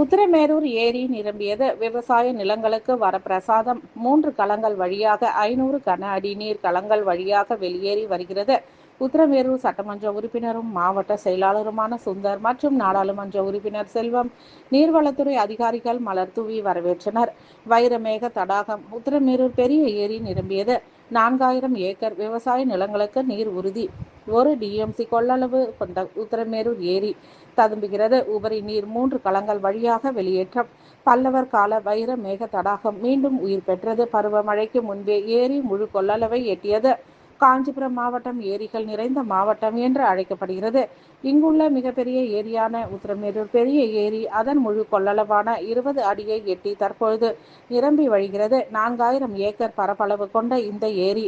உத்திரமேரூர் ஏரி நிரம்பியது விவசாய நிலங்களுக்கு வரப்பிரசாதம். மூன்று களங்கள் வழியாக ஐநூறு கன அடி நீர் களங்கள் வழியாக வெளியேறி வருகிறது. உத்திரமேரூர் சட்டமன்ற உறுப்பினரும் மாவட்ட செயலாளருமான சுந்தர் மற்றும் நாடாளுமன்ற உறுப்பினர் செல்வம் நீர்வளத்துறை அதிகாரிகள் மலர் தூவி வரவேற்றனர். வைரமேக தடாகம் உத்திரமேரூர் பெரிய ஏரி நிரம்பியது. நான்காயிரம் ஏக்கர் விவசாய நிலங்களுக்கு நீர் உறுதி. ஒரு டிஎம்சி கொள்ளளவு கொண்ட உத்திரமேரூர் ஏரி ததும்புகிறது. உபரி நீர் மூன்று களங்கள் வழியாக வெளியேற்றம். பல்லவர் கால வைர மேக தடாகம் மீண்டும் உயிர் பெற்றது. பருவமழைக்கு முன்பே ஏரி முழு கொள்ளளவை எட்டியது. காஞ்சிபுரம் மாவட்டம் ஏரிகள் நிறைந்த மாவட்டம் என்று அழைக்கப்படுகிறது. இங்குள்ள மிகப்பெரிய ஏரியான உத்திரமேரூர் பெரிய ஏரி அதன் முழு கொள்ளளவான இருபது அடியை எட்டி தற்பொழுது நிரம்பி வழிகிறது. நான்காயிரம் ஏக்கர் பரப்பளவு கொண்ட இந்த ஏரி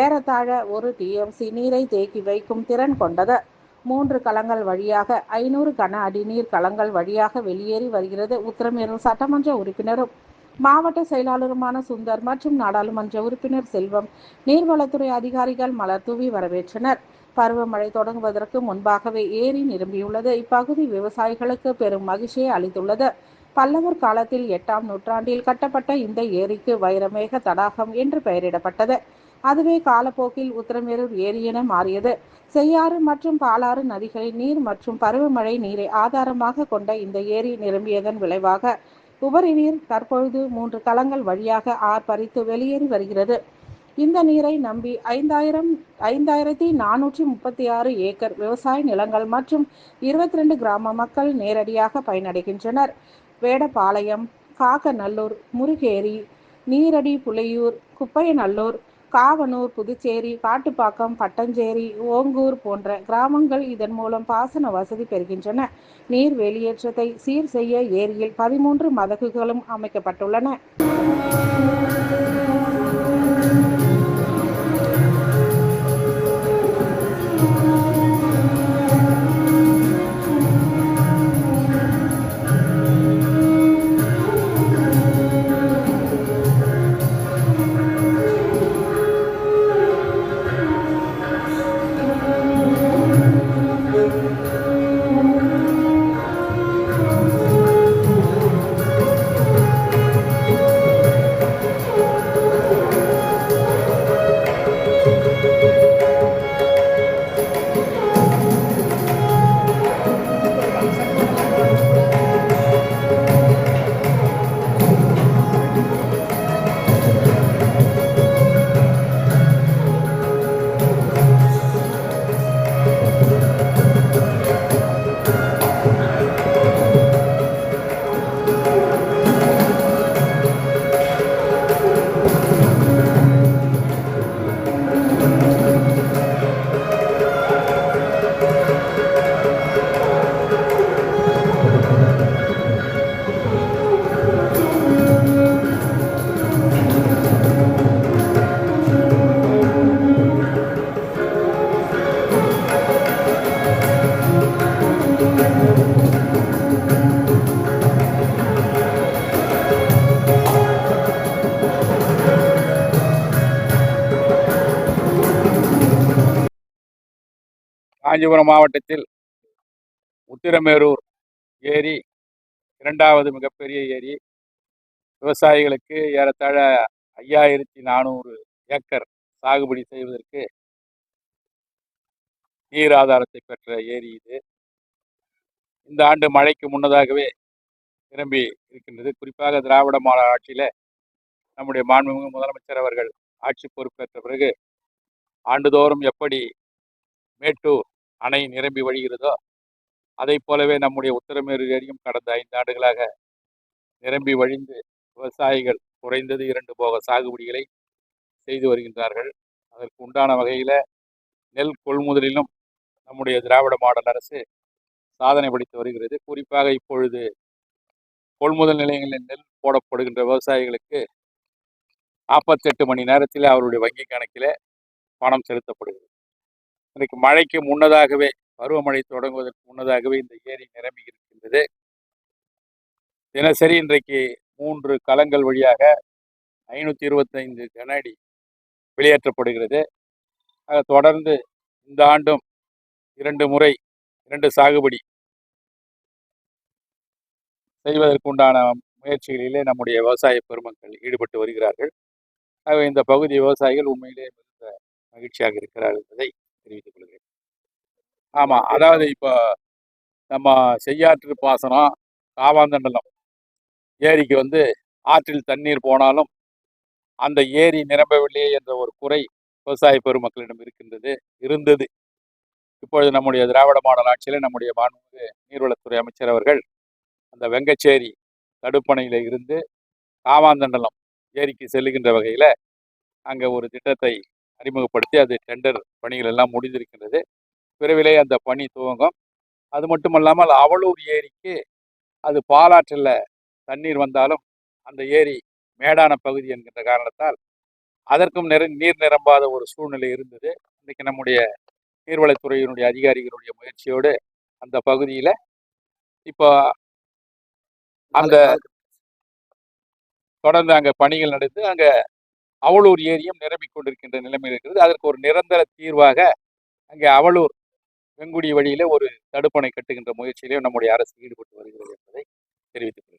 ஏறத்தாழ ஒரு டிஎம்சி நீரை தேக்கி வைக்கும் திறன் கொண்டது. மூன்று களங்கள் வழியாக ஐநூறு கன அடி நீர் களங்கள் வழியாக வெளியேறி வருகிறது உத்திரமேரூர் சட்டமன்ற உறுப்பினரும். மாவட்ட செயலாளருமான சுந்தர் மற்றும் நாடாளுமன்ற உறுப்பினர் செல்வம் நீர்வளத்துறை அதிகாரிகள் மலர் தூவி வரவேற்றனர். பருவமழை தொடங்குவதற்கு முன்பாகவே ஏரி நிரம்பியுள்ளது. இப்பகுதி விவசாயிகளுக்கு பெரும் மகிழ்ச்சியை அளித்துள்ளது. பல்லவர் காலத்தில் எட்டாம் நூற்றாண்டில் கட்டப்பட்ட இந்த ஏரிக்கு வைரமேக தடாகம் என்று பெயரிடப்பட்டது. அதுவே காலப்போக்கில் உத்திரமேரூர் ஏரி என மாறியது. செய்யாறு மற்றும் பாலாறு நதிகளின் நீர் மற்றும் பருவமழை நீரை ஆதாரமாக கொண்ட இந்த ஏரி நிரம்பியதன் விளைவாக உபரி நீர் தற்பொழுது மூன்று களங்கள் வழியாக ஆர் பறித்து வெளியேறி வருகிறது. இந்த நீரை நம்பி ஐந்தாயிரம் ஐந்தாயிரத்தி நானூற்றி முப்பத்தி ஆறு ஏக்கர் விவசாய நிலங்கள் மற்றும் இருபத்தி ரெண்டு கிராம மக்கள் நேரடியாக பயனடைகின்றனர். வேடபாளையம் காக்கநல்லூர் முருகேரி நீரடி புலையூர் குப்பையநல்லூர் காவனூர் புதுச்சேரி காட்டுப்பாக்கம் பட்டஞ்சேரி ஓங்கூர் போன்ற கிராமங்கள் இதன் மூலம் பாசன வசதி பெறுகின்றன. நீர் வெளியேற்றத்தை சீர் செய்ய ஏரியில் பதிமூன்று மதகுகளும் அமைக்கப்பட்டுள்ளன. காஞ்சிபுரம் மாவட்டத்தில் உத்திரமேரூர் ஏரி இரண்டாவது மிகப்பெரிய ஏரி. விவசாயிகளுக்கு ஏறத்தாழ ஐயாயிரத்தி நானூறு ஏக்கர் சாகுபடி செய்வதற்கு நீர் ஆதாரத்தை பெற்ற ஏரி இது. இந்த ஆண்டு மழைக்கு முன்னதாகவே நிரம்பி இருக்கின்றது. குறிப்பாக திராவிட மாநில ஆட்சியில் நம்முடைய மாண்புமிகு முதலமைச்சர் அவர்கள் ஆட்சி பொறுப்பேற்ற பிறகு ஆண்டுதோறும் எப்படி மேட்டூர் அணை நிரம்பி வழிகிறதோ அதை போலவே நம்முடைய உத்தரமேரூர் ஏரியும் கடந்த ஐந்து ஆண்டுகளாக நிரம்பி வழிந்து விவசாயிகள் குறைந்தது இரண்டு போக சாகுபடிகளை செய்து வருகின்றார்கள். அதற்கு உண்டான வகையில் நெல் கொள்முதலிலும் நம்முடைய திராவிட மாடல் அரசு சாதனை படைத்து வருகிறது. குறிப்பாக இப்பொழுது கொள்முதல் நிலையங்களில் நெல் போடப்படுகின்ற விவசாயிகளுக்கு நாற்பத்தெட்டு மணி நேரத்தில் அவருடைய வங்கி கணக்கில் பணம் செலுத்தப்படுகிறது. இன்றைக்கு மழைக்கு முன்னதாகவே பருவமழை தொடங்குவதற்கு முன்னதாகவே இந்த ஏரி நிரம்பி இருக்கின்றது. தினசரி இன்றைக்கு மூன்று களங்கள் வழியாக ஐநூற்றி இருபத்தைந்து கன அடி வெளியேற்றப்படுகிறது. அதை தொடர்ந்து இந்த ஆண்டும் இரண்டு முறை இரண்டு சாகுபடி செய்வதற்குண்டான முயற்சிகளிலே நம்முடைய விவசாய பெருமக்கள் ஈடுபட்டு வருகிறார்கள். ஆகவே இந்த பகுதி விவசாயிகள் உண்மையிலே மிகுந்த மகிழ்ச்சியாக இருக்கிறார்கள் என்பதை தெரிவித்துக் கொள்கிறேன். ஆமாம் அதாவது இப்போ நம்ம செய்யாற்று பாசனம் காவாந்தண்டலம் ஏரிக்கு வந்து ஆற்றில் தண்ணீர் போனாலும் அந்த ஏரி நிரம்பவில்லையே என்ற ஒரு குறை விவசாய பெருமக்களிடம் இருக்கின்றது இருந்தது. இப்பொழுது நம்முடைய திராவிட மாடல் ஆட்சியில் நம்முடைய மாண்புமிகு நீர்வளத்துறை அமைச்சர் அவர்கள் அந்த வெங்கச்சேரி தடுப்பணையில் இருந்து காவாந்தண்டலம் ஏரிக்கு செல்லுகின்ற வகையில் அங்கே ஒரு திட்டத்தை அறிமுகப்படுத்தி அது டெண்டர் பணிகள் எல்லாம் முடிந்திருக்கின்றது. விரைவிலே அந்த பணி துவங்கும். அது மட்டுமல்லாமல் அவலூர் ஏரிக்கு அது பாலாற்றில் தண்ணீர் வந்தாலும் அந்த ஏரி மேடான பகுதி என்கின்ற காரணத்தால் அதற்கும் நிற நீர் நிரம்பாத ஒரு சூழ்நிலை இருந்தது. இன்றைக்கு நம்முடைய நீர்வளத்துறையினுடைய அதிகாரிகளுடைய முயற்சியோடு அந்த பகுதியில் இப்போ அந்த தொடர்ந்து அங்கே பணிகள் நடந்து அங்கே அவலூர் ஏரியும் நிரம்பிக் கொண்டிருக்கின்ற நிலைமை இருக்கிறது அதற்கு ஒரு நிரந்தர தீர்வாக அங்கே அவலூர் வெங்குடி வழியிலே ஒரு தடுப்பணை கட்டுகின்ற முயற்சியிலே நம்முடைய அரசு ஈடுபட்டு வருகிறது என்பதை தெரிவித்துக் கொள்கிறேன்.